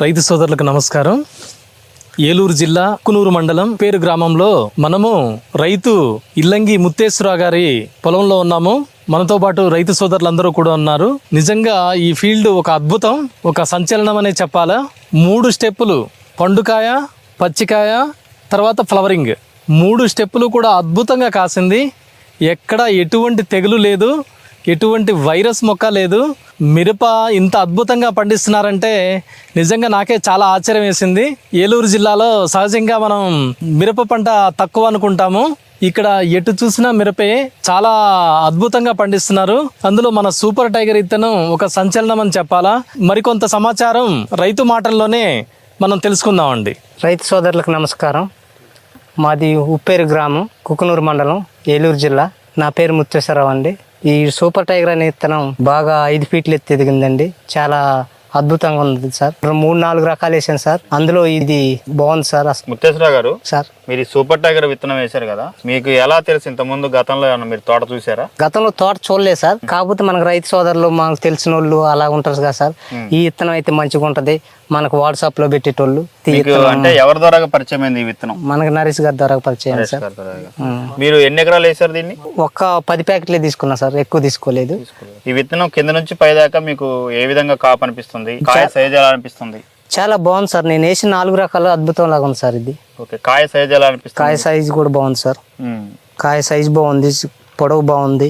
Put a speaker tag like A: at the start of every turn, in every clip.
A: రైతు సోదరులకు నమస్కారం. ఏలూరు జిల్లా కునూరు మండలం పేరు గ్రామంలో మనము రైతు ఇల్లంగి ముత్తేశ్వరరావు గారి పొలంలో ఉన్నాము. మనతో పాటు రైతు సోదరులందరూ కూడా ఉన్నారు. నిజంగా ఈ ఫీల్డ్ ఒక అద్భుతం ఒక సంచలనం అనే చెప్పాలా? మూడు స్టెప్పులు పండుకాయ పచ్చికాయ తర్వాత ఫ్లవరింగ్. మూడు స్టెప్పులు కూడా అద్భుతంగా కాసింది. ఎక్కడ ఎటువంటి తెగులు లేదు. ఎటువంటి వైరస్ మొక్క లేదు. మిరప ఇంత అద్భుతంగా పండిస్తున్నారంటే నిజంగా నాకే చాలా ఆశ్చర్యం వేసింది. ఏలూరు జిల్లాలో సహజంగా మనం మిరప పంట తక్కువ అనుకుంటాము. ఇక్కడ ఎటు చూసినా మిరపే చాలా అద్భుతంగా పండిస్తున్నారు. అందులో మన సూపర్ టైగర్ ఇత్తనం ఒక సంచలనం అని చెప్పాలా? మరికొంత సమాచారం రైతు మాటల్లోనే మనం తెలుసుకుందామండి.
B: రైతు సోదరులకు నమస్కారం. మాది ఉప్పేరు గ్రామం కుకునూరు మండలం ఏలూరు జిల్లా. నా పేరు ముత్యేశ్వరరావు అండి. ఈ సూపర్ టైగర్ అనే విత్తనం బాగా ఐదు ఫీట్లు ఎత్తు ఎదిగిందండి. చాలా అద్భుతంగా ఉంది సార్. మూడు నాలుగు రకాలు వేసాను సార్. అందులో ఇది బాగుంది సార్
C: ముత్తేశ్వరరావు గారు
B: సార్.
C: మీరు సూపర్ టైగర్ విత్తనం వేశారు కదా మీకు ఎలా తెలుసు? ఇంత ముందు గతంలో మీరు తోట చూసారా?
B: గతంలో తోట చూడలేదు సార్. కాకపోతే మనకు రైతు సోదరులు మనకు తెలిసిన వాళ్ళు అలా ఉంటారు కదా సార్. ఈ విత్తనం అయితే మంచిగా ఉంటది. మనకు వాట్సాప్లో పెట్టేటోళ్ళు
C: అంటే ఎవరి ద్వారా పరిచయం అయింది ఈ విత్తనం?
B: మనకు నరేష్ గారి ద్వారా పరిచయం సార్.
C: మీరు ఎన్ని ఎకరాలు వేశారు దీన్ని?
B: ఒక్క పది ప్యాకెట్లే తీసుకున్నా సార్. ఎక్కువ తీసుకోలేదు.
C: ఈ విత్తనం కింద నుంచి పై దాకా మీకు ఏ విధంగా కాపు అనిపిస్తుంది? కాయ సైజ్ ఎలా అనిపిస్తుంది
B: చాలా బాగుంది సార్. నేను వేసిన నాలుగు రకాలు అద్భుతం లాగా ఉంది సార్ ఇది.
C: ఓకే కాయ సైజ్ ఎలా అనిపిస్తుంది
B: కాయ సైజ్ కూడా బాగుంది సార్. కాయ సైజ్ బాగుంది పొడవు బాగుంది.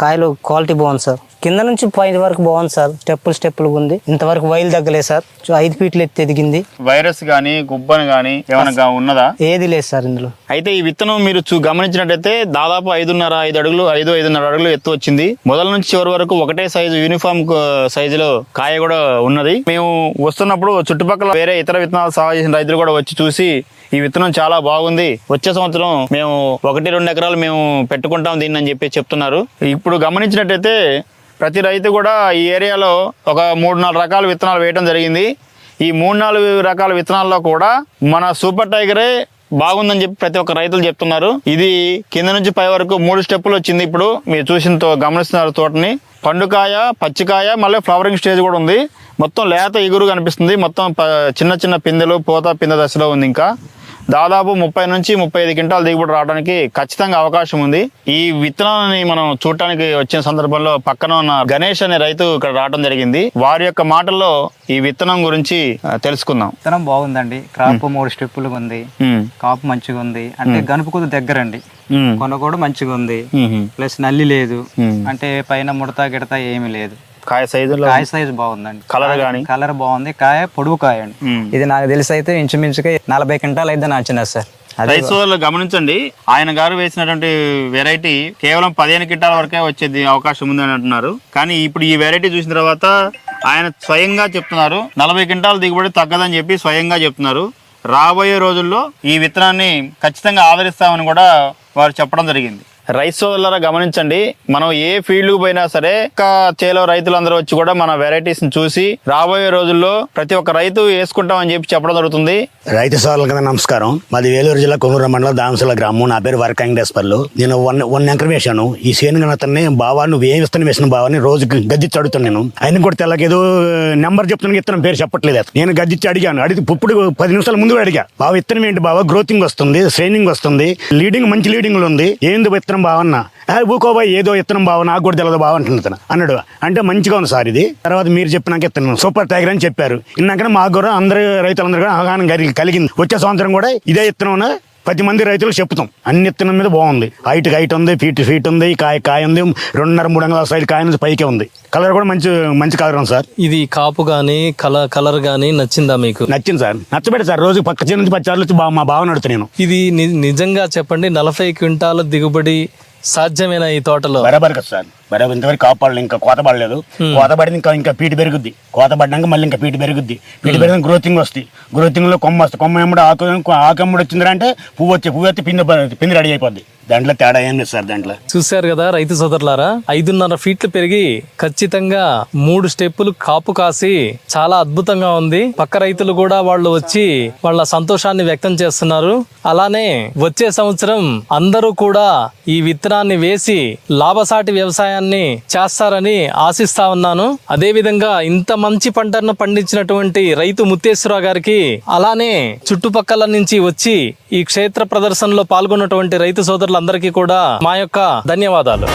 B: కాయలు క్వాలిటీ బాగుంది సార్. కింద నుంచి పైన వరకు బాగుంది సార్. స్టెప్పులు స్టెప్పులు ఉంది. ఇంతవరకు వైల్ తగ్గలేదు సార్. చూ- ఐదు ఫీట్లు ఎత్తి ఎదిగింది.
C: వైరస్ గానీ గుబ్బని గానీ ఏమైనా ఉన్నదా?
B: ఏది లేదు సార్ ఇందులో.
C: అయితే ఈ విత్తనం మీరు చూ గమనించినట్టయితే దాదాపు ఐదున్నర ఐదు అడుగులు ఐదు ఐదున్నర అడుగులు ఎత్తు వచ్చింది. మొదల నుంచి చివరి వరకు ఒకటే సైజు యూనిఫామ్ సైజులో కాయ కూడా ఉన్నది. మేము వస్తున్నప్పుడు చుట్టుపక్కల వేరే ఇతర విత్తనాలు సాగు చేసిన రైతులు కూడా వచ్చి చూసి ఈ విత్తనం చాలా బాగుంది. వచ్చే సంవత్సరం మేము ఒకటి రెండు ఎకరాలు మేము పెట్టుకుంటాం దీన్ని అని చెప్పి చెప్తున్నారు. ఇప్పుడు గమనించినట్టయితే ప్రతి రైతు కూడా ఈ ఏరియాలో ఒక మూడు నాలుగు రకాల విత్తనాలు వేయడం జరిగింది. ఈ మూడు నాలుగు రకాల విత్తనాల్లో కూడా మన సూపర్ టైగరే బాగుందని చెప్పి ప్రతి ఒక్క రైతులు చెప్తున్నారు. ఇది కింద నుంచి పై వరకు మూడు స్టెప్పులు వచ్చింది ఇప్పుడు. మీరు చూసిన గమనిస్తున్నారు తోటని. పండుకాయ పచ్చికాయ మళ్ళీ ఫ్లవరింగ్ స్టేజ్ కూడా ఉంది. మొత్తం లేత ఎగురు కనిపిస్తుంది. మొత్తం ప- చిన్న చిన్న పిందెలు పూత పిందె దశలో ఉంది ఇంకా. దాదాపు ముప్పై నుంచి ముప్పై ఐదు క్వింటాల దిగుబడి రావడానికి ఖచ్చితంగా అవకాశం ఉంది. ఈ విత్తనాలని మనం చూడటానికి వచ్చిన సందర్భంలో పక్కన ఉన్న గణేష్ అనే రైతు ఇక్కడ రావడం జరిగింది. వారి యొక్క మాటల్లో ఈ విత్తనం గురించి తెలుసుకుందాం.
D: విత్తనం బాగుందండి. క్రాప్ మూడు స్టెప్పులు ఉంది. కాపు మంచిగా ఉంది. అంటే గనుపు కొద్ది దగ్గరండి.
C: ఉమ్,
D: కొన కూడా మంచిగా ఉంది. ప్లస్ నల్లి లేదు. అంటే పైన ముడత గిడత ఏమీ లేదు.
C: కాయ సైజులో
D: కాయ సైజ్ బాగుందండి.
C: కలర్ గాని?
D: కలర్ బాగుంది. కాయ పొడుగు కాయ అండి. ఇది నాకు తెలిసి అయితే ఇంచుమించుగా నలభై క్వింటాలు అయితే నచ్చినది సార్.
C: రైతు సోదరులు గమనించండి. ఆయన గారు వేసినటువంటి వెరైటీ కేవలం పదిహేను కింటాల వరకే వచ్చేది అవకాశం ఉంది అని అంటున్నారు. కానీ ఇప్పుడు ఈ వెరైటీ చూసిన తర్వాత ఆయన స్వయంగా చెప్తున్నారు నలభై క్వింటాల దిగుబడి తగ్గదని చెప్పి స్వయంగా చెప్తున్నారు. రాబోయే రోజుల్లో ఈ విత్తనాన్ని ఖచ్చితంగా ఆదరిస్తామని కూడా వారు చెప్పడం జరిగింది. రైస్ సోదరులారా గమనించండి మనం ఏ ఫీల్డ్ పోయినా సరే ఒక్క చేలో రైతులందరూ వచ్చి కూడా మన వెరైటీస్ని చూసి రాబోయే రోజుల్లో ప్రతి ఒక్క రైతు వేసుకుంటాం అని చెప్పి చెప్పడం జరుగుతుంది.
E: రైతు సోదరులకు నమస్కారం. మాది వేలూరు జిల్లా కొనూరు మండలం దామసల గ్రామం. నా పేరు వరక నేను వన్ వన్ ఎకరం వేశాను. ఈ సేను అతన్ని బావా నువ్వు ఏం ఇస్తాను వేసిన బావాన్ని రోజు గద్దిచ్చి అడుగుతాను నేను. ఆయన కూడా తెల్లకి ఏదో నెంబర్ చెప్తున్నాను ఇత్తనం పేరు చెప్పట్లేదు. నేను గద్దిచ్చి అడిగాను. అడిగి ఇప్పుడు పది నిమిషాల ముందు అడిగా. బావ ఇత్తనం ఏంటి బావ? గ్రోతింగ్ వస్తుంది శ్రేనింగ్ వస్తుంది లీడింగ్ మంచి లీడింగ్ ఉంది. ఏంది విత్తనం? విత్తనం బావన్నా ఊకోబాయ్ ఏదో విత్తనం బావ నాకు కూడా తెలియదు బాగుంటుంది అన్నాడు. అంటే మంచిగా ఉంది సార్ ఇది. తర్వాత మీరు చెప్పినాక ఇత్తనం సూపర్ టైగర్ అని చెప్పారు. ఇన్నాకనే మాకు కూడా అందరు రైతులందరూ కూడా అవగాహన కలిగి- కలిగింది. వచ్చే సంవత్సరం కూడా ఇదే ఇత్తనం పది మంది రైతులకు చెప్తాం అన్ని ఇత్తనం మీద బాగుంది. హైట్ హైట్ ఉంది ఫీట్ ఫీట్ ఉంది కాయ కాయ ఉంది రెండున్నర మూడు వందల సైడ్ కాయ నుంచి పైకే ఉంది. కలర్ కూడా మంచి మంచి కలర్ ఉంది సార్.
A: ఇది కాపు కానీ కలర్ కలర్ కానీ నచ్చిందా మీకు?
E: నచ్చింది సార్. నచ్చబెట్టి సార్ రోజు పక్క చిన్న నుంచి పచ్చారులు వచ్చి మా బావ నడుతు నేను.
A: ఇది నిజంగా చెప్పండి నలభై క్వింటాల దిగుబడి సాధ్యమేనా ఈ తోటలో?
E: బరాబర్ కదా సార్. బరాబర్ ఇంతవరకు కాపాడలేదు ఇంకా కోత పడలేదు. కోత పడింది ఇంకా ఇంకా పీట పెరుగుద్ది. కోత పడ్డాక మళ్ళీ ఇంకా పీట పెరుగుద్ది. పీట పెరిగిన గ్రోతింగ్ వస్తుంది. గ్రోతింగ్లో కొమ్మ వస్తుంది. కొమ్మ ఎమ్మడి ఆకు ఆకు ఎమ్మడి వచ్చిందంటే పువ్వు వచ్చి పువ్వు వచ్చి పిండి పిండి రెడీ అయిపోద్ది. దాంట్లో తేడా ఏం లేదు సార్ దాంట్లో.
A: చూశారు కదా రైతు సోదరులారా? ఐదున్నర ఫీట్లు పెరిగి ఖచ్చితంగా మూడు స్టెప్పులు కాపు కాసి చాలా అద్భుతంగా ఉంది. పక్క రైతులు కూడా వాళ్ళు వచ్చి వాళ్ళ సంతోషాన్ని వ్యక్తం చేస్తున్నారు. అలానే వచ్చే సంవత్సరం అందరూ కూడా ఈ విత్తనాన్ని వేసి లాభసాటి వ్యవసాయాన్ని చేస్తారని ఆశిస్తా ఉన్నాను. అదే విధంగా ఇంత మంచి పంటను పండించినటువంటి రైతు ముత్తేశ్వరరావు గారికి అలానే చుట్టుపక్కల నుంచి వచ్చి ఈ క్షేత్ర ప్రదర్శనలో పాల్గొన్నటువంటి రైతు అందరికీ కూడా మా యొక్క ధన్యవాదాలు.